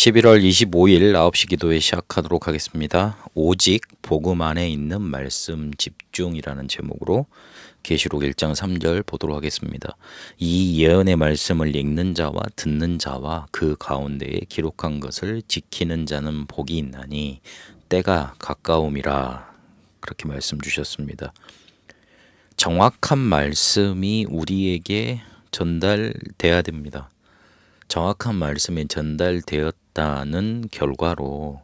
11월 25일 9시 기도회 시작하도록 하겠습니다. 오직 복음 안에 있는 말씀 집중이라는 제목으로 계시록 1장 3절 보도록 하겠습니다. 이 예언의 말씀을 읽는 자와 듣는 자와 그 가운데에 기록한 것을 지키는 자는 복이 있나니 때가 가까움이라 그렇게 말씀 주셨습니다. 정확한 말씀이 우리에게 전달돼야 됩니다. 정확한 말씀이 전달되었 다는 결과로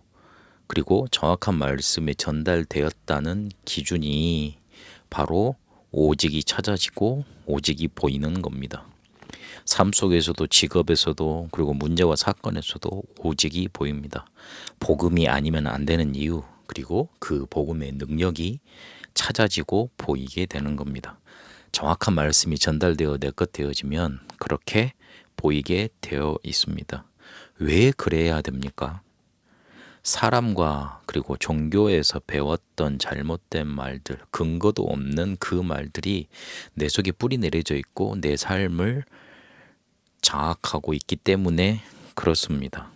그리고 정확한 말씀이 전달되었다는 기준이 바로 오직이 찾아지고 오직이 보이는 겁니다. 삶 속에서도 직업에서도 그리고 문제와 사건에서도 오직이 보입니다. 복음이 아니면 안 되는 이유 그리고 그 복음의 능력이 찾아지고 보이게 되는 겁니다. 정확한 말씀이 전달되어 내 것 되어지면 그렇게 보이게 되어 있습니다. 왜 그래야 됩니까? 사람과 그리고 종교에서 배웠던 잘못된 말들, 근거도 없는 그 말들이 내 속에 뿌리 내려져 있고 내 삶을 장악하고 있기 때문에 그렇습니다.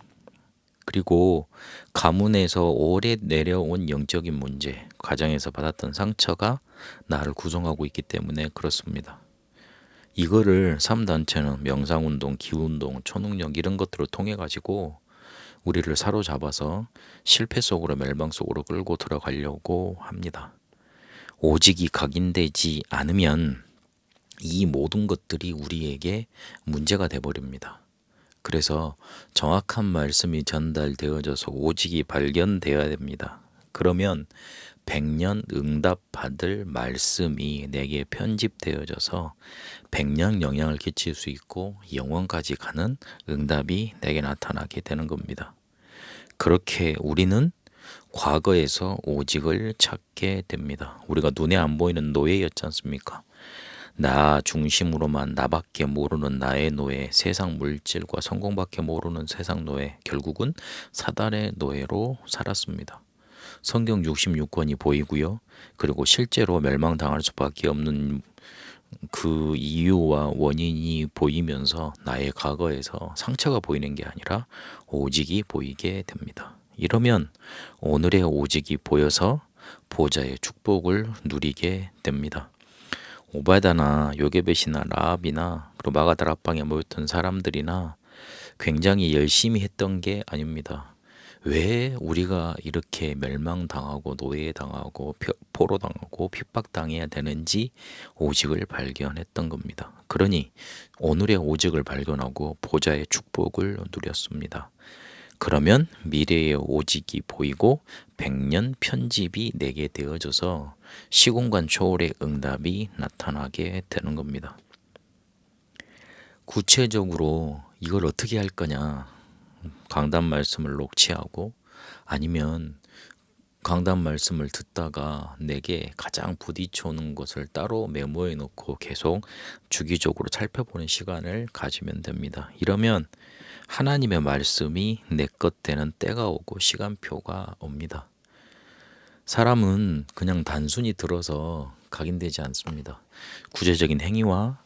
그리고 가문에서 오래 내려온 영적인 문제, 가정에서 받았던 상처가 나를 구성하고 있기 때문에 그렇습니다. 이거를 3단체는 명상운동, 기운동, 초능력 이런 것들을 통해 가지고 우리를 사로잡아서 실패 속으로 멸망 속으로 끌고 들어가려고 합니다. 오직이 각인되지 않으면 이 모든 것들이 우리에게 문제가 돼 버립니다. 그래서 정확한 말씀이 전달되어져서 오직이 발견되어야 됩니다. 그러면 백년 응답 받을 말씀이 내게 편집되어져서 백년 영향을 끼칠 수 있고 영원까지 가는 응답이 내게 나타나게 되는 겁니다. 그렇게 우리는 과거에서 오직을 찾게 됩니다. 우리가 눈에 안 보이는 노예였지 않습니까? 나 중심으로만 나밖에 모르는 나의 노예, 세상 물질과 성공밖에 모르는 세상 노예, 결국은 사단의 노예로 살았습니다. 성경 66권이 보이고요. 그리고 실제로 멸망당할 수밖에 없는 그 이유와 원인이 보이면서 나의 과거에서 상처가 보이는 게 아니라 오직이 보이게 됩니다. 이러면 오늘의 오직이 보여서 보좌의 축복을 누리게 됩니다. 오바다나 요게벳이나 라합이나 그리고 마가다락방에 모였던 사람들이나 굉장히 열심히 했던 게 아닙니다. 왜 우리가 이렇게 멸망당하고 노예당하고 포로당하고 핍박당해야 되는지 오직을 발견했던 겁니다. 그러니 오늘의 오직을 발견하고 보좌의 축복을 누렸습니다. 그러면 미래의 오직이 보이고 백년 편집이 내게 되어져서 시공간 초월의 응답이 나타나게 되는 겁니다. 구체적으로 이걸 어떻게 할 거냐? 강단 말씀을 녹취하고 아니면 강단 말씀을 듣다가 내게 가장 부딪혀오는 것을 따로 메모해 놓고 계속 주기적으로 살펴보는 시간을 가지면 됩니다. 이러면 하나님의 말씀이 내 것 되는 때가 오고 시간표가 옵니다. 사람은 그냥 단순히 들어서 각인되지 않습니다. 구체적인 행위와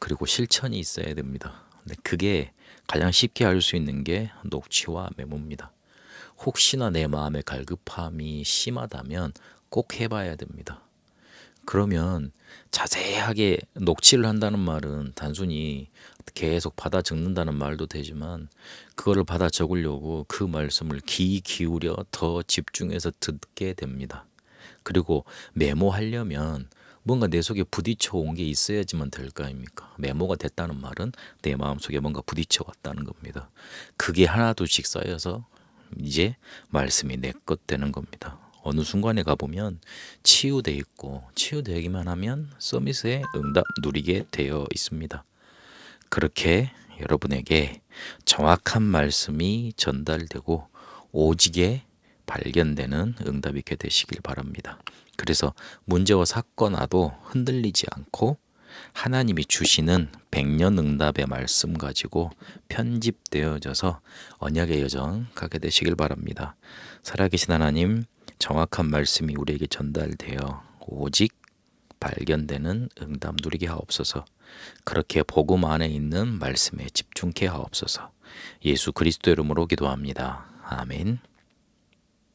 그리고 실천이 있어야 됩니다. 근데 그게 가장 쉽게 알 수 있는 게 녹취와 메모입니다. 혹시나 내 마음의 갈급함이 심하다면 꼭 해봐야 됩니다. 그러면 자세하게 녹취를 한다는 말은 단순히 계속 받아 적는다는 말도 되지만 그거를 받아 적으려고 그 말씀을 귀 기울여 더 집중해서 듣게 됩니다. 그리고 메모하려면 뭔가 내 속에 부딪혀 온 게 있어야지만 될 거 아닙니까? 메모가 됐다는 말은 내 마음속에 뭔가 부딪혀 왔다는 겁니다. 그게 하나둘씩 쌓여서 이제 말씀이 내 것 되는 겁니다. 어느 순간에 가보면 치유돼 있고 치유되기만 하면 서밋의 응답 누리게 되어 있습니다. 그렇게 여러분에게 정확한 말씀이 전달되고 오직에 발견되는 응답이 있게 되시길 바랍니다. 그래서 문제와 사건와도 흔들리지 않고 하나님이 주시는 백년 응답의 말씀 가지고 편집되어져서 언약의 여정 가게 되시길 바랍니다. 살아계신 하나님, 정확한 말씀이 우리에게 전달되어 오직 발견되는 응답 누리게 하옵소서. 그렇게 복음 안에 있는 말씀에 집중케 하옵소서. 예수 그리스도 이름으로 기도합니다. 아멘.